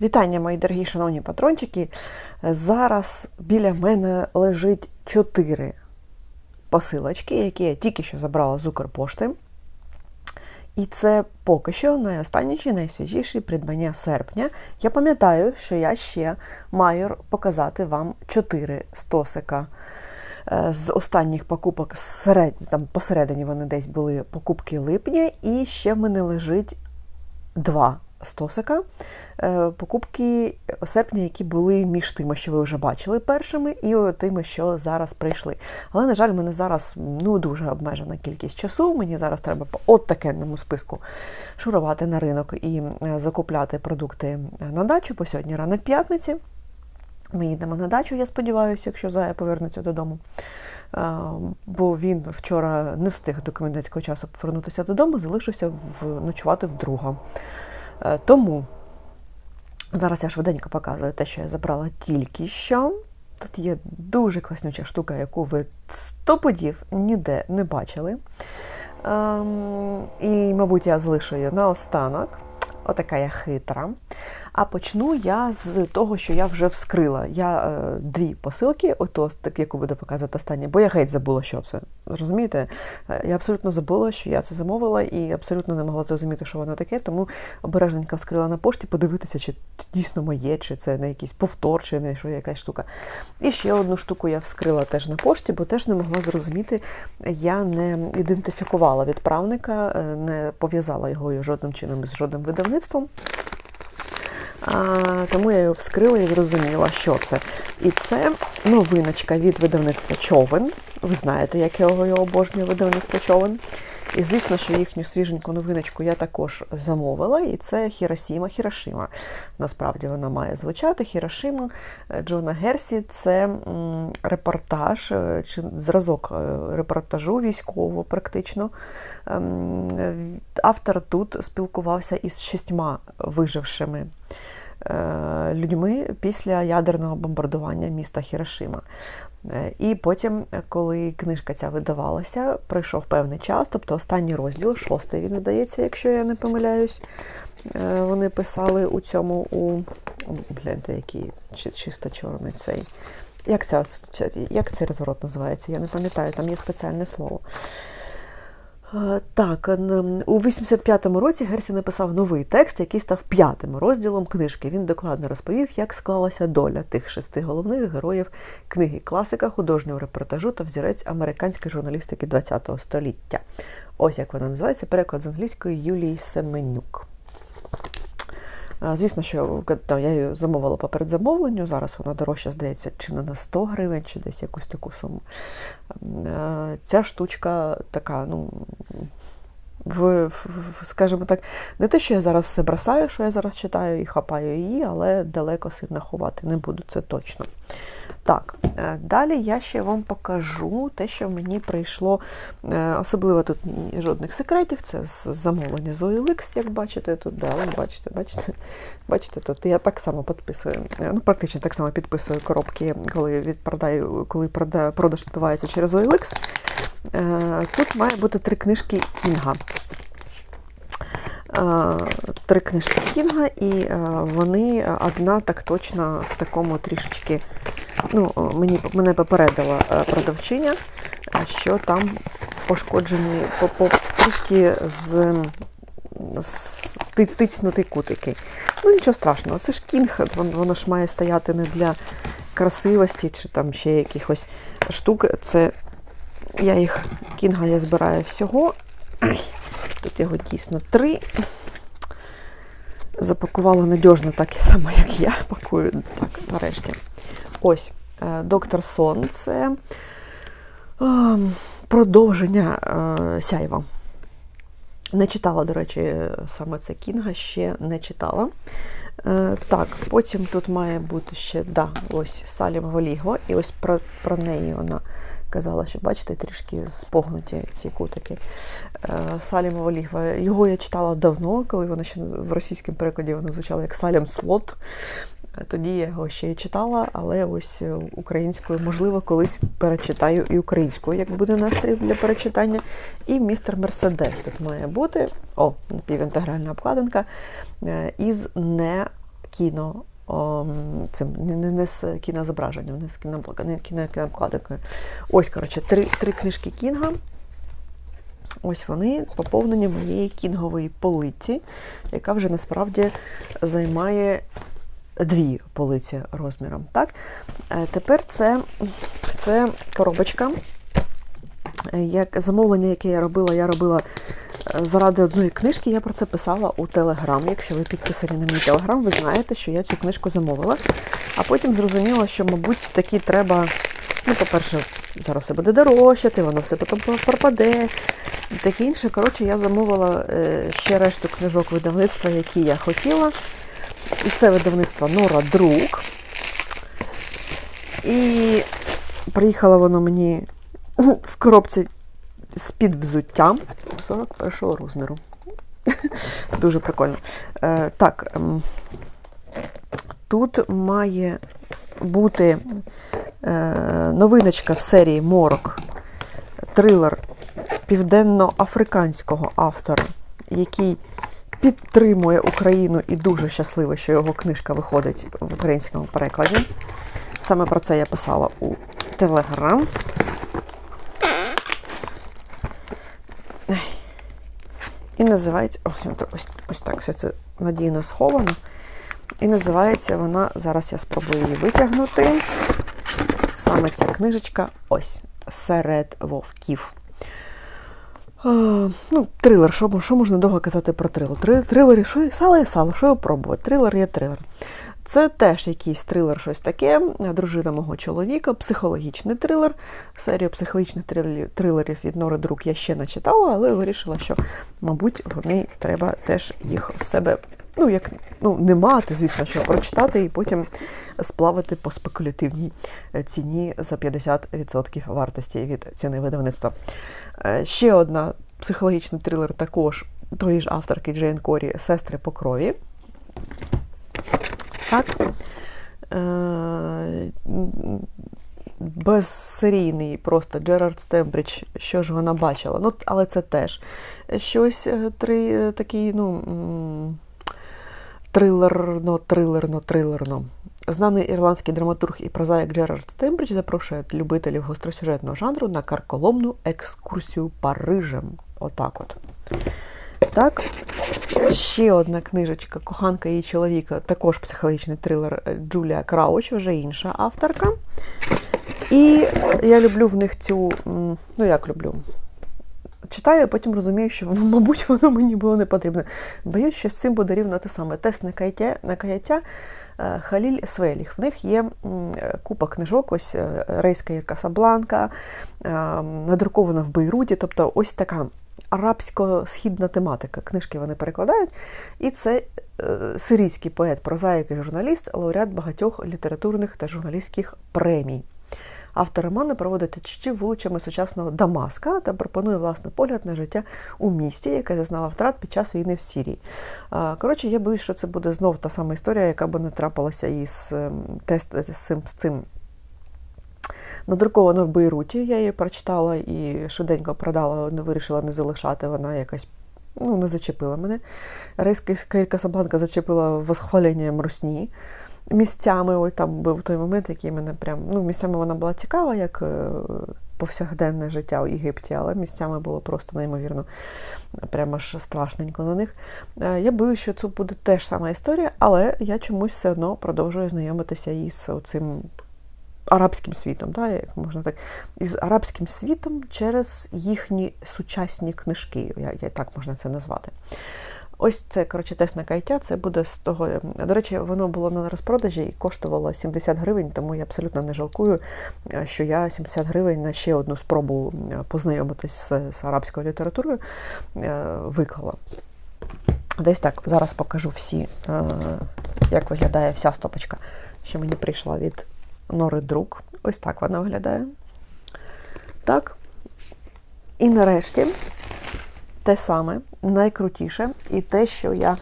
Вітання, мої дорогі шановні патрончики. Зараз біля мене лежить чотири посилочки, які я тільки що забрала з Укрпошти. І це поки що найостанніші, найсвіжіші придбання серпня. Я пам'ятаю, що я ще маю показати вам чотири стосика. Е, з останніх покупок серед, там посередині вони десь були покупки липня, і ще в мене лежить два стосика. Е, покупки серпня, які були між тими, що ви вже бачили першими, і тими, що зараз прийшли. Але, на жаль, мене зараз ну, дуже обмежена кількість часу. Мені зараз треба по от такенному списку шурувати на ринок і е, закупляти продукти на дачу. По сьогодні ранок п'ятниці. Ми їдемо на дачу, я сподіваюся, якщо Зая повернеться додому. Е, бо він вчора не встиг до комендантського часу повернутися додому, залишився в, ночувати вдруга. Тому Зараз я швиденько показую те, що я забрала тільки що. Тут є дуже класнюча штука, яку ви сто подів ніде не бачили. Ем, І, мабуть, я залишу її наостанок. Отака я хитра. А почну я з того, що я вже вскрила. Я е, дві посилки, ото так, яку буду показувати останнє, бо я геть забула, що це. Розумієте? Е, я абсолютно забула, що я це замовила, і абсолютно не могла зрозуміти, що воно таке, тому обережненько вскрила на пошті, подивитися, чи дійсно моє, чи це не якийсь повтор, чи не що якась штука. І ще одну штуку я вскрила теж на пошті, бо теж не могла зрозуміти, я не ідентифікувала відправника, е, не пов'язала його жодним чином з жодним видавництвом. Тому я його вскрила і зрозуміла, що це. І це новиночка від видавництва човен. Ви знаєте, як я його обожнюю видавництво човен. І, звісно, що їхню свіженьку новиночку я також замовила, і це Хіросіма Хірошима. Насправді вона має звучати. Хірошима Джона Герсі це репортаж, е, чи зразок е, репортажу військового практично. Ем, автор тут спілкувався із шістьма вижившими. Людьми після ядерного бомбардування міста Хірошима. Е, і потім, коли книжка ця видавалася, пройшов певний час, тобто останній розділ, шостий він здається, якщо я не помиляюсь, е, вони писали у цьому у гляньте, який чисто чорний цей. Як, ця, як цей розворот називається? Я не пам'ятаю, там є спеціальне слово. Так, у 85-му році Герсі написав новий текст, який став п'ятим розділом книжки. Він докладно розповів, як склалася доля тих шести головних героїв книги класика, художнього репортажу та взірець американської журналістики ХХ століття. Ось як вона називається переклад з англійської Юлії Семенюк. Звісно, що там, я її замовила по передзамовленню, зараз вона дорожча, здається, чи не на 100 гривень, чи десь якусь таку суму. Ця штучка така, ну. В, в, скажімо так, не те, що я зараз все бросаю, що я зараз читаю і хапаю її, але далеко сильно ховати не буду, це точно. Так, е, далі я ще вам покажу те, що мені прийшло. Е, особливо тут жодних секретів. Це замовлення з OLX, як бачите, тут, да, бачите, бачите, бачите, тут я так само підписую, е, ну, практично так само підписую коробки, коли відпродаю, коли продаж відбувається через OLX. Тут має бути три книжки Кінга. Три книжки Кінга, і вони одна так точно в такому трішечки ну, мені, мене попередила е, продавчиня, е, що там пошкоджені по, трішки з, з тицнутий кутики. Ну, нічого страшного, це ж кінг, воно ж має стояти не для красивості чи там ще якихось штук. Це я їх кінга я збираю всього. Тут його дійсно три. Запакувала надіжно так само, як я пакую. Так, нарешті. Ось, е, доктор Сон це е, продовження е, сяйва. Не читала, до речі, саме це Кінга, ще не читала. Так, потім тут має бути ще да, ось Салім Голігво, і ось про про неї вона казала, що бачите, трішки спогнуті ці кутики. Салім Голігва. Його я читала давно, коли вона ще в російському перекладі вона звучала як Салім Слот. Тоді я його ще й читала, але ось е, українською, можливо, колись перечитаю і українською, як буде настрій для перечитання. І містер Мерседес тут має бути. О, напівінтегральна обкладинка е, із не кіно. о, Цим не, не, з кінозображенням, не з кінообкладинкою. Ось, коротше, три, три книжки Кінга. Ось вони поповнені моєї кінгової полиці, яка вже насправді займає дві полиці розміром. Так? Е, Тепер це, це коробочка. Е, Як замовлення, яке я робила, я робила е, заради одної книжки. Я про це писала у Телеграм. Якщо ви підписані на мій Телеграм, ви знаєте, що я цю книжку замовила. А потім зрозуміла, що, мабуть, такі треба. Ну, по-перше, зараз все буде дорожчати, воно все потім пропаде. Таке інше. Коротше, я замовила ще решту книжок видавництва, які я хотіла. І це видавництво Нора Друк. І приїхало воно мені в коробці з-під взуття 41-го розміру. Дуже прикольно. Е, так, ем, тут має бути е, новиночка в серії Морок, трилер південно-африканського автора, який підтримує Україну і дуже щасливий, що його книжка виходить в українському перекладі. Саме про це я писала у Телеграм. І називається. Ось, ось, так все це надійно сховано. І називається вона, зараз я спробую її витягнути. Саме ця книжечка ось серед вовків. А, ну, Трилер, що, що можна довго казати про трилер? Три, трилери, що сало є сало, що його пробувати? Трилер є трилер. Це теж якийсь трилер, щось таке. Дружина мого чоловіка, психологічний трилер. Серію психологічних трилерів від Нори Друк я ще не читала, але вирішила, що, мабуть, вони треба теж їх в себе. Ну, як ну, не мати, звісно, що прочитати і потім сплавити по спекулятивній ціні за 50% вартості від ціни видавництва. Ще одна психологічний трилер також тої ж авторки Джейн Корі Сестри по крові. Так. Безсерійний просто Джерард Стембридж, що ж вона бачила. Ну, Але це теж щось три, такий, ну, трилерно, трилерно, трилерно. Знаний ірландський драматург і прозаїк Джерард Стембридж запрошує любителів гостросюжетного жанру на карколомну екскурсію Парижем. Отак от. Так, ще одна книжечка Коханка її чоловіка, також психологічний трилер Джулія Крауч, вже інша авторка. І я люблю в них цю, ну як люблю. Читаю, а потім розумію, що, мабуть, воно мені було не потрібно. Боюсь, що з цим буде рівно те саме. Тест на каяття, на каяття Халіль Свеліх. В них є купа книжок, ось Рейська Ірка Сабланка, надрукована в Бейруті. Тобто ось така арабсько-східна тематика. Книжки вони перекладають. І це сирійський поет, прозаїк і журналіст, лауреат багатьох літературних та журналістських премій. Автор роману проводить течі вуличами сучасного Дамаска та пропонує власний погляд на життя у місті, яке зазнало втрат під час війни в Сірії. Коротше, я боюсь, що це буде знов та сама історія, яка би не трапилася із тест з цим. З цим. Надруковано в Бейруті, я її прочитала і швиденько продала, не вирішила не залишати, вона якась ну, не зачепила мене. Рейська Касабланка зачепила восхваленням русні місцями. Ой, там був той момент, який мене прям ну, місцями вона була цікава, як повсякденне життя у Єгипті, але місцями було просто неймовірно, прямо ж страшненько на них. Я боюся, що це буде теж сама історія, але я чомусь все одно продовжую знайомитися із цим арабським світом, да, як можна так, із арабським світом через їхні сучасні книжки, як так можна це назвати. Ось це, коротше, тест на каяття, це буде з того. До речі, воно було на розпродажі і коштувало 70 гривень, тому я абсолютно не жалкую, що я 70 гривень на ще одну спробу познайомитись з, арабською літературою виклала. Десь так, зараз покажу всі, як виглядає вся стопочка, що мені прийшла від Нори Друк. Ось так вона виглядає. Так. І нарешті те саме, найкрутіше, і те, що я,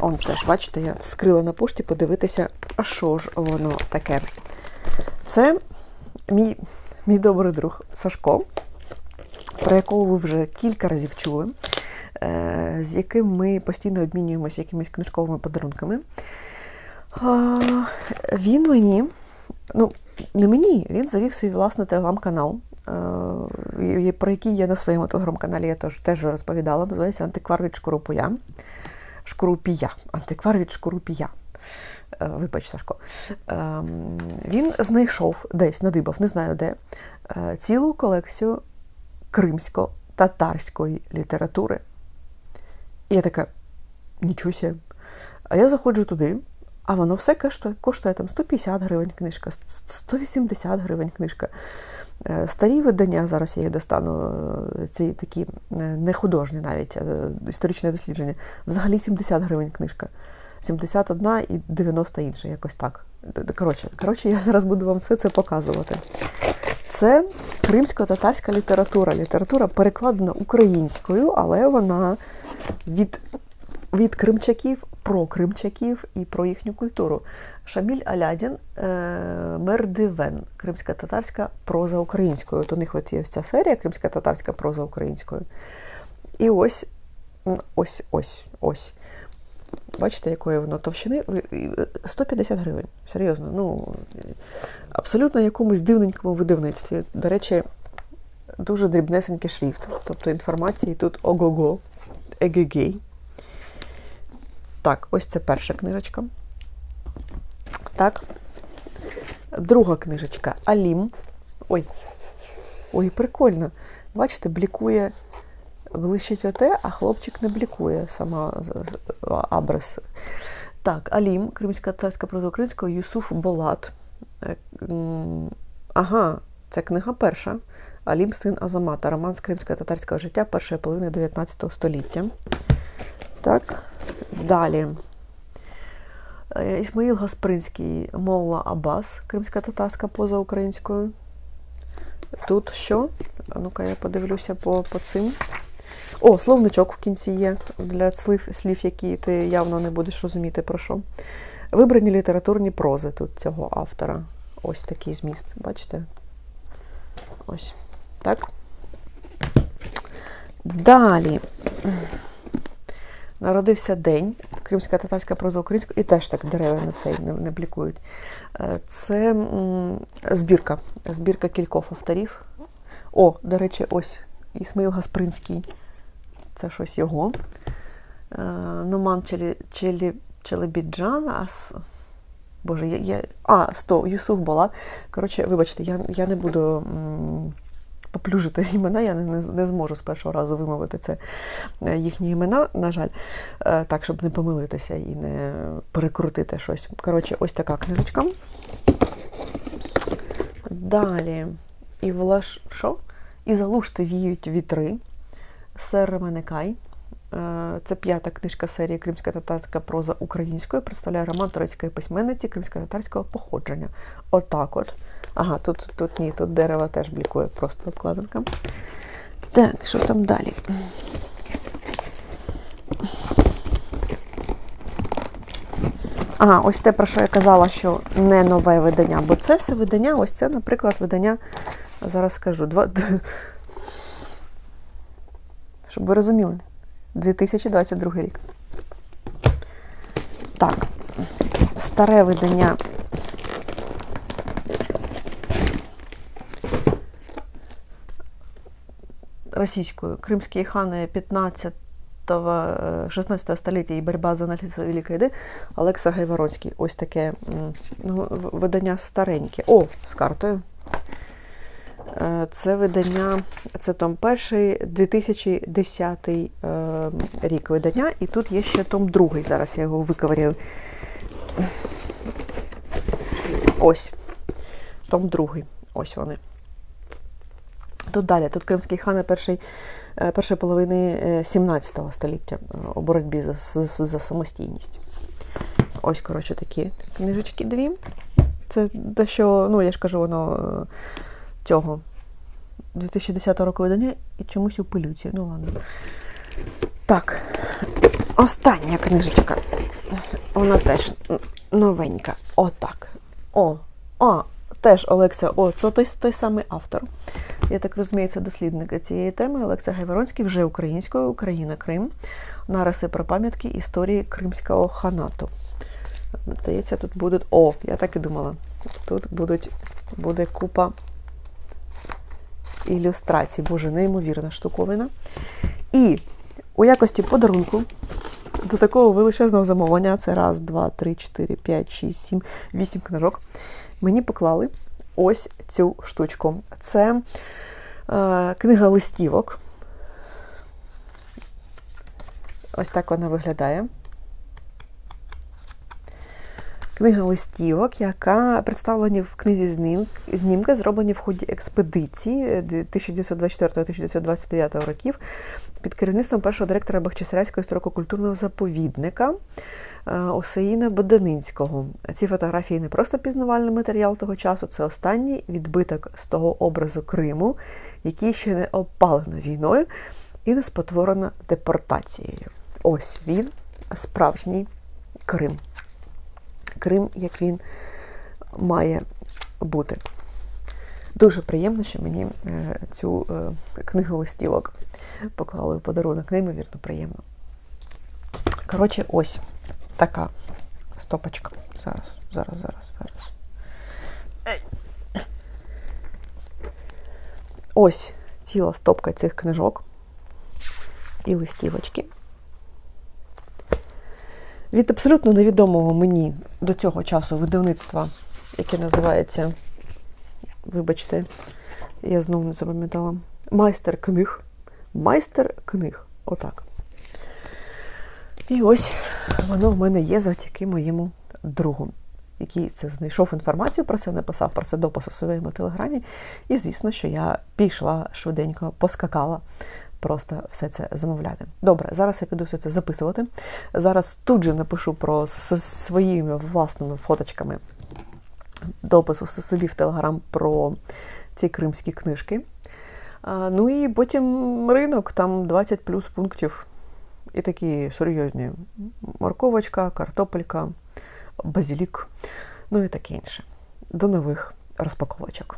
он теж, бачите, я вскрила на пошті подивитися, а що ж воно таке. Це мій, мій добрий друг Сашко, про якого ви вже кілька разів чули, з яким ми постійно обмінюємося якимись книжковими подарунками. Він мені, ну, не мені, він завів свій власний телеграм-канал, е, про який я на своєму телеграм-каналі я теж, теж розповідала, називається Антиквар від Шкурупуя. Шкурупія. Антиквар від Шкурупія. Е, Вибач, Сашко. Ем, Він знайшов десь, надибав, не знаю де, е, цілу колекцію кримсько-татарської літератури. І я така, себе. А я заходжу туди, а воно все коштує, коштує там 150 гривень книжка, 180 гривень книжка. Е, старі видання, зараз я їх достану, е, ці такі не художні навіть історичне дослідження. Взагалі 70 гривень книжка. 71 і 90 інша, якось так. Коротше, коротше, я зараз буду вам все це показувати. Це кримсько-татарська література. Література перекладена українською, але вона від від кримчаків про кримчаків і про їхню культуру. Шаміль Алядін, е, Мердивен, кримська татарська проза українською. От у них от є ця серія кримська татарська проза українською. І ось ось ось ось. Бачите, якої воно товщини? 150 гривень. Серйозно. ну, Абсолютно якомусь дивненькому видавництві. До речі, дуже дрібнесенький шрифт. Тобто інформації тут ого-го, егегей. Так, ось це перша книжечка. Так. Друга книжечка Алім. Ой, ой, прикольно. Бачите, блікує блищить оте, а хлопчик не блікує сама абрес. Так, Алім, Кримська татарська проза українського, Юсуф Болат. Е, ага, це книга перша. Алім, син Азамата, роман з кримського татарського життя першої половини 19 століття. Так, далі. Е, Ісмаїл Гаспринський, Молла Абас, кримська татарська поза українською. Тут що? Ну-ка, я подивлюся по по цим. О, словничок в кінці є для слів, слів, які ти явно не будеш розуміти про що. Вибрані літературні прози тут цього автора. Ось такий зміст. Бачите? Ось. Так. Далі. Народився день, кримська татарська проза українська, і теж так дерева на цей не, не блікують. Е, це м, збірка. Збірка кількох авторів. О, до речі, ось Ісмаїл Гаспринський це щось його. Е, Номан Челі, Челебіджан, а Боже, я, я. А, 100, Юсуф Балат. Коротше, вибачте, я я не буду м, поплюжити імена, я не, не зможу з першого разу вимовити це е, їхні імена, на жаль, е, так, щоб не помилитися і не перекрутити щось. Коротше, ось така книжечка. Далі. І влаш... що? І залушти віють вітри. Сер Менекай. Е, це п'ята книжка серії Кримська татарська проза українською. Представляє роман турецької письменниці кримсько-татарського походження. Отак от. Ага, тут тут ні, тут дерево теж блікує просто обкладинка. Так, що там далі? Ага, ось те, про що я казала, що не нове видання, бо це все видання, ось це, наприклад, видання, зараз скажу, два, щоб ви розуміли, 2022 рік. Так, старе видання. Російською Кримські хани 15 16 століття і боротьба за аналіз Великої Іди Олекса Гайворонський. Ось таке ну, видання стареньке. О, з картою. Е, це видання, це том перший, 2010 е, рік видання, і тут є ще том другий. Зараз я його виковарюю. Ось. Том другий. Ось вони. Тут далі. Тут Кримський хан перший, е, першої половини 17 століття у боротьбі за, за, за самостійність. Ось, коротше, такі книжечки дві. Це те, що, ну, я ж кажу, воно цього 2010 року видання і чомусь у пилюці. Ну ладно. Так, остання книжечка. Вона теж новенька. Отак. О, о, теж Олекса, о, це той, той самий автор. Я так розумію, це дослідника цієї теми. Олекса Гайворонський вже українською, Україна, Крим. Нариси про пам'ятки історії Кримського ханату. Здається, тут будуть. О, я так і думала. Тут будуть, буде купа ілюстрацій. Боже, неймовірна штуковина. І у якості подарунку до такого величезного замовлення це раз, два, три, чотири, п'ять, шість, сім, вісім книжок. Мені поклали ось цю штучку. Це е, книга листівок. Ось так вона виглядає. Книга листівок, яка представлені в книзі знім... знімки, зроблені в ході експедиції 1924-1929 років під керівництвом першого директора Бахчисарайського історико-культурного заповідника е, Осеїна Боданинського. Ці фотографії не просто пізнавальний матеріал того часу, це останній відбиток з того образу Криму, який ще не опалено війною і не спотворено депортацією. Ось він, справжній Крим. Крим, як він має бути. Дуже приємно, що мені е, цю е, книгу листівок поклали в подарунок. Неймовірно приємно. Коротше, ось така стопочка. Зараз, зараз, зараз, зараз. Ось ціла стопка цих книжок і листівочки. Від абсолютно невідомого мені до цього часу видавництва, яке називається, вибачте, я знову не запам'ятала, майстер книг. Майстер книг. Отак. І ось воно в мене є завдяки моєму другу, який це знайшов інформацію про це, написав про це допис у своєму телеграмі. І, звісно, що я пішла швиденько, поскакала просто все це замовляти. Добре, зараз я піду все це записувати. Зараз тут же напишу про своїми власними фоточками допису собі в Телеграм про ці кримські книжки. Ну і потім ринок, там 20 плюс пунктів. І такі серйозні морковочка, картопелька, базилік, ну і таке інше. До нових розпаковочок.